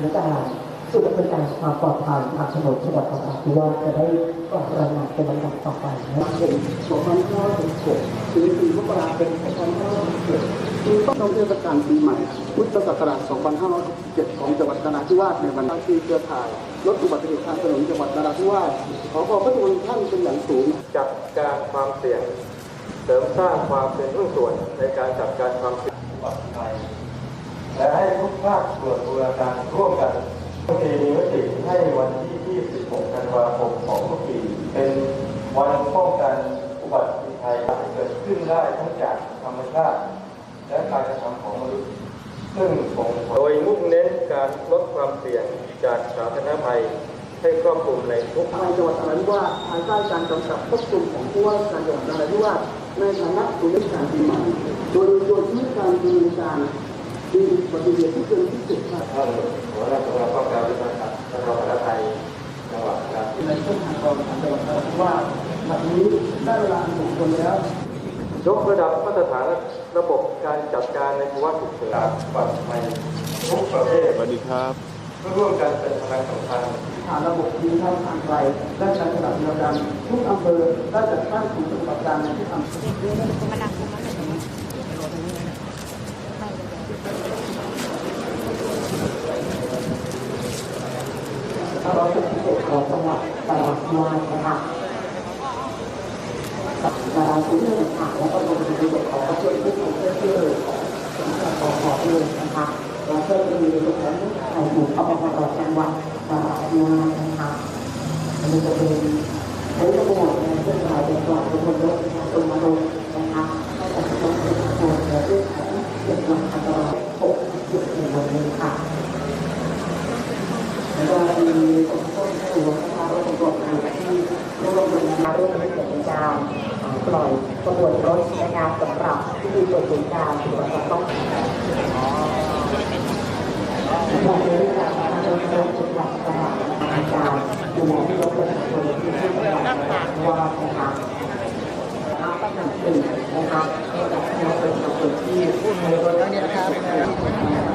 และการสุดเป็นการความปลอดภัยทางถนนจังหวัดนราธิวาจะได้ออกรายงานเป็นลำดับต่อไปนะครับเป็น2566ถึงปีมกราเป็น2567จึงต้องต้องเทศกาลปีใหม่ พุทธศักราช 2567 ของจังหวัดนราธิวาสในวันที่เครือข่ายลดอุบัติเหตุทางถนนจังหวัดนราธิวาสขอขอบพระคุณท่านเป็นอย่างสูงจัดการความเสี่ยง เสริมสร้างความเป็นหุ้นส่วนในการจัดการความเสี่ยงอุบัติภัย และให้ทุกภาคส่วนบูรณาการร่วมกันทุกปีมีมติให้วันที่ 26 ธันวาคมของทุกปี เป็นวันป้องกันอุบัติภัยที่เกิดขึ้นได้ทั้งจากธรรมชาติ และการกระทำของมนุษย์ ซึ่งส่งโดยมุ่งเน้นการลดความเสี่ยงจากสาธารณภัยให้ครอบคลุมในทุกภายจังหวัดนราธิวาสภายใต้การกำกับควบคุมของผู้ว่าราชการจังหวัดนราธิวาสในฐานะผู้บริการปีใหม่โดยโดยที่การดำเนินการ มีอุบัติเหตุที่เกินที่สุดครับท่านหัวหน้าสำนักป้องกันและบรรเทาสาธารณภัยจังหวัดนะครับในเส้นทางกองทางจังหวัดนราธิวาสแบบนี้ได้เวลาอันสมควรแล้วยกระดับมาตรฐานระบบการจัดการในภาวะฉุกเฉินปัจจัยทุกประเภทสวัสดีครับเพื่อร่วมกันเป็นพลังสำคัญผ่านระบบดิจิทัลทางไกลและการขนาดเดียวกันทุกอำเภอได้จัดตั้งศูนย์ปฏิบัติการในทุกอำเภอ เราเป็นพิเศษของจังหวัดนราธิวาสนะคะนาราธิวาสค่ะแล้วก็เป็นพิเศษของประเทศที่ผมเชื่อชื่อของขอขอเลยนะคะแล้วก็จะมีรถนั้นใส่ถุงเอาไปประกอบจังหวัดนราธิวาสนะคะอันนี้จะเป็นใช้ระบบในเรื่องหมายเป็นกลางเป็นคนรถตรงมาลงนะคะแต่ต้องเป็นตัวในเรื่องของเกี่ยวกับอัตรายหกจุดหนึ่งวันนี้ค่ะ แล้วก็มีต้นตัวนะคะรถตำรวจทางที่ร่วมมือนะคะร่วมมือเป็นการปล่อยขบวนรถในการสำหรับที่มีตัวเป็นการตรวจสอบวันนี้การทำโดยโดยจุดหลักการการดูแลที่รถประชาชนที่ที่จังหวัดว่านะคะรับประกันสื่อนะคะให้กับพี่น้องประชาชนที่ในรถเนี่ยนะครับ